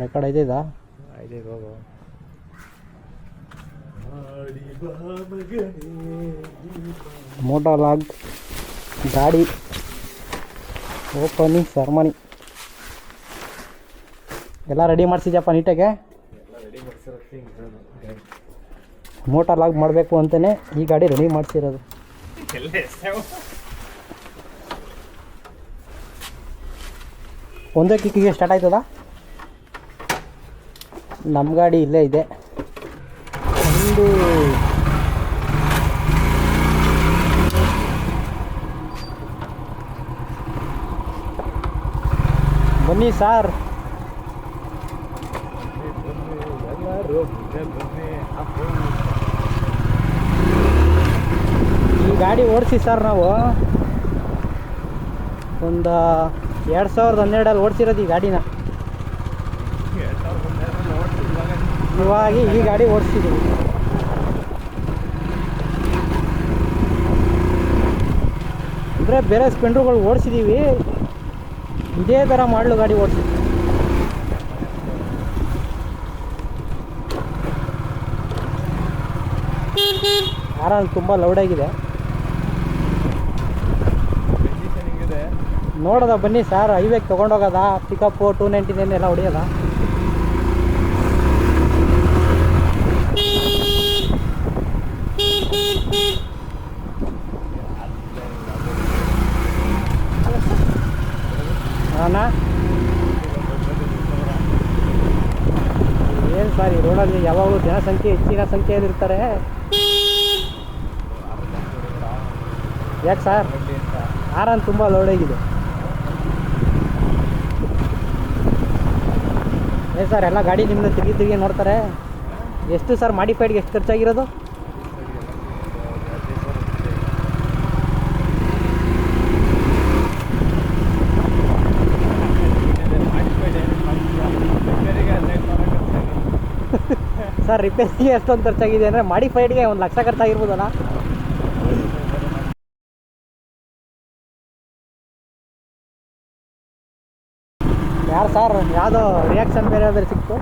Record ಐತೆ ಇದಾ? ಐತೆ ಹೋಗು. ಮೋಟೋ ಲಾಗ್ ಗಾಡಿ ಓಪನಿಂಗ್ ಸರ್ಮನಿ ಎಲ್ಲ ರೆಡಿ ಮಾಡಿಸಿದ್ಯಪ್ಪ ನೀಟಾಗೆ? ಮೋಟಾರ್ ಲಾಗ್ ಮಾಡಬೇಕು ಅಂತಲೇ ಈ ಗಾಡಿ ರೆಡಿ ಮಾಡಿಸಿರೋದು. ಒಂದೇ ಕಿಕ್ಕಿಗೆ ಸ್ಟಾರ್ಟ್ ಆಯ್ತದ? ನಮ್ಮ ಗಾಡಿ ಇಲ್ಲೇ ಇದೆ. ಒಂದು ಬನ್ನಿ ಸಾರ್. ಈ ಗಾಡಿ ಓಡಿಸಿ ಸರ್ ನಾವು. ಒಂದು ಎರಡು ಸಾವಿರದ ಹನ್ನೆರಡಲ್ಲಿ ಓಡಿಸಿರೋದು ಈ ಗಾಡಿನ ಎರಡು ಸಾವಿರದ ಹನ್ನೆರಡರಲ್ಲಿ ಓಡ್ಸಿ ಇವಾಗ ಈ ಗಾಡಿ ಓಡಿಸಿದ್ದೀವಿ ಅಂದರೆ ಬೇರೆ ಸ್ಪೆಂಡ್ರುಗಳು ಓಡಿಸಿದ್ದೀವಿ ಇದೇ ಥರ ಮಾಡಲು ಗಾಡಿ ಓಡಿಸಿದ್ವಿ ಆರಾಮ್ ತುಂಬ ಲೌಡಾಗಿದೆ ನೋಡೋದ ಬನ್ನಿ ಸರ್ ಹೈವೇಗೆ ತೊಗೊಂಡೋಗೋದ ಪಿಕಪ್ಪು ಟೂ ನೈಂಟಿ ನೈನ್ ಎಲ್ಲ ಹೊಡಿಯೋದ. ಏನು ಸರ್ ಈ ರೋಡಲ್ಲಿ ಯಾವಾಗಲೂ ಜನಸಂಖ್ಯೆ ಹೆಚ್ಚಿನ ಸಂಖ್ಯೆಯಲ್ಲಿರ್ತಾರೆ ಯಾಕೆ ಸರ್? ಆರನ್ ತುಂಬ ಲೋಡಾಗಿದೆ. ಏ ಸರ್, ಎಲ್ಲ ಗಾಡಿ ನಿಮ್ಮನ್ನ ತಿರುಗಿ ತಿರುಗಿ ನೋಡ್ತಾರೆ. ಎಷ್ಟು ಸರ್ ಮಾಡಿಫೈಡ್ಗೆ ಎಷ್ಟು ಖರ್ಚಾಗಿರೋದು? ರಿಪೇರಿಗೆ ಎಷ್ಟೊಂದು ಖರ್ಚಾಗಿದೆ ಅಂದರೆ ಮಾಡಿಫೈಡ್ಗೆ ಒಂದು ಲಕ್ಷ ಖರ್ಚಾಗಿರ್ಬೋದಲ್ಲ? ಯಾರು ಸರ್ ಯಾವುದೋ ರಿಯಾಕ್ಷನ್ ಬೇರೆ ಯಾವ್ದಾದ್ರು ಸಿಕ್ತು?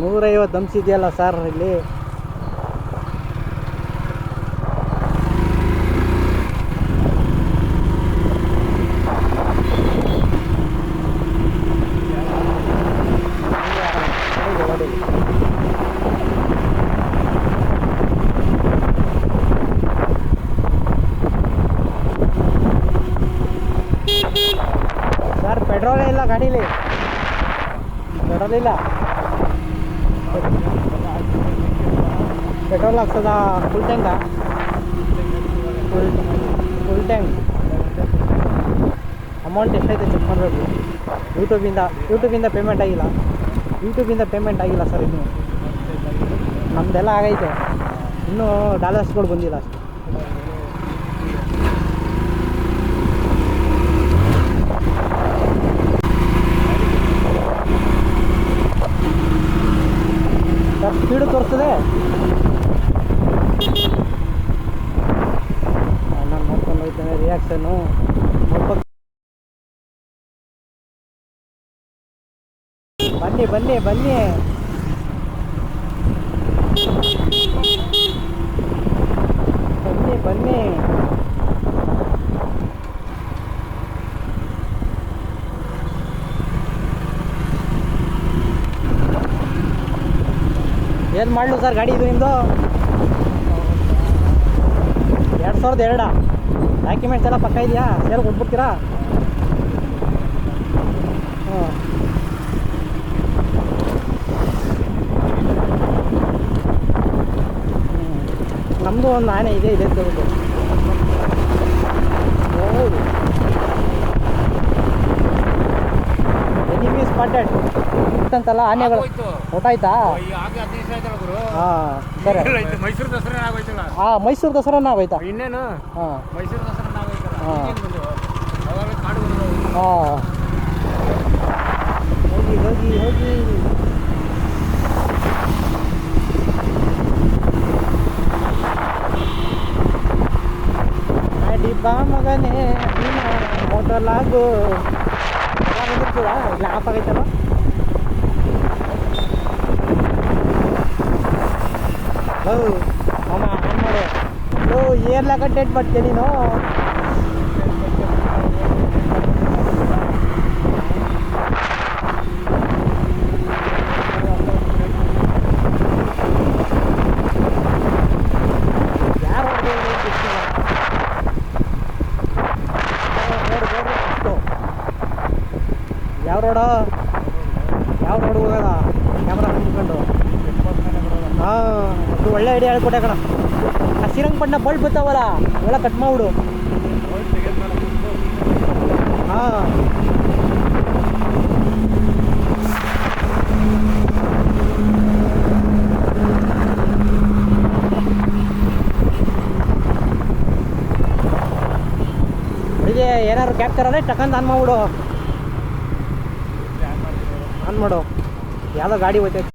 ನೂರೈವತ್ತು ಅಂಶ ಇದೆಯಲ್ಲ ಸರ್ ಇಲ್ಲಿ. ಸರ್, ಪೆಟ್ರೋಲೇ ಇಲ್ಲ ಗಾಡೀಲಿ. ಪೆಟ್ರೋಲ್ ಇಲ್ಲ. Petrol ಹಾಕ್ಸದ? Full tank full tank amount ಎಷ್ಟೈತೆ ಚೆಕ್ ಮಾಡಬೇಕು? ಯೂಟ್ಯೂಬಿಂದ ಯೂಟ್ಯೂಬಿಂದ ಪೇಮೆಂಟ್ ಆಗಿಲ್ಲ. ಯೂಟ್ಯೂಬಿಂದ ಪೇಮೆಂಟ್ ಆಗಿಲ್ಲ ಸರ್ ಇನ್ನು. ನಮ್ಮದೆಲ್ಲ ಆಗೈತೆ. ಇನ್ನೂ ಡಾಲರ್ಸ್ಗಳು ಬಂದಿಲ್ಲ ಅಷ್ಟೇ. ಸರ್ ಸ್ಪೀಡು ತೋರಿಸ್ತದೆ? ನಾನು ನೋಡ್ಕೊಂಡು ಹೋಗ್ತೇನೆ ರಿಯಾಕ್ಷನ್ನು ಬನ್ನಿ ಬನ್ನಿ ಬನ್ನಿ. ಬನ್ನಿ ಬನ್ನಿ. ಏನು ಮಾಡಲು ಸರ್ ಗಾಡಿ ಇದು ನಿಮ್ಮದು ಎರಡು ಸಾವಿರದ ಎರಡ. ಡಾಕ್ಯುಮೆಂಟ್ಸ್ ಎಲ್ಲ ಪಕ್ಕ ಇದೆಯಾ? ಸೇಲ್ ಕೊಟ್ಬಿಡ್ತೀರಾ ಹ್ಞೂ ನಮ್ಮದು ಒಂದು ಆನೆ ಇದೆ ಇದೆ ತಗೊಂಡು ಹೌದು. ಎನಿಮಿ ಸ್ಪಾಟೆಡ್ ಅಂತಲ್ಲ ಆನೆಗಳು. ಹೊಟ್ಟಾಯ್ತಾ ಹಾಂ ಸರಿ. ಮೈಸೂರು ದಸರಾ ಹಾಂ ಮೈಸೂರು ದಸರಾ ಆಗೋಯ್ತಾ? ಇನ್ನೇನು? ಹಾಂ. ಮೈಸೂರು ದಸರಾ ಹಾ. ಹಾಂ. ಹೋಗಿ ಹೋಗಿ ಹೋಗಿ. ಬಾ ಮಗನೇ ಇಲ್ಲ ಆಫ್ ಆಗೈತಲ್ಲ? ಓ ಮಾಮ ಆನ್ ಓ ಏರ್ಲಾಗ ಕಂಟೆಂಟ್ ಮಾಡ್ತೀಯ ನೀನು ಯಾರು ಹೊಡ್ದು ಗೊತ್ತಿಲ್ಲ. ಓ, ನೋಡು, ನೋಡು, ಅಷ್ಟು. ಯಾವ ರೋಡ? ಯಾವ ರೋಡ್ ಹೋಗೋಣ ಕ್ಯಾಮ್ರಾ ನಿಂತ್ಕೊಂಡು ಹಾಂ ಅದು ಒಳ್ಳೆ ಐಡಿಯಾ ಹೇಳ್ಕೊಟ್ಟೆ ಕಣ. ಆ ಶ್ರೀರಂಗಪಟ್ಟಣ ಬಲ್ಬ್ ಬರ್ತಾವಲ್ಲ ಅವೆಲ್ಲ ಕಟ್ ಮಾಡ್ಬಿಡು. ಹಾಂ. ಏನಾದ್ರು ಕ್ಯಾಪ್ಚರ್ ಅಲ್ಲೇ ಟಕ್ಕಂತ ಆನ್ ಮಾಡ್ಬಿಡು. ಆನ್ ಮಾಡು. ಯಾವುದೋ ಗಾಡಿ ಹೋಯ್ತೈತೆ.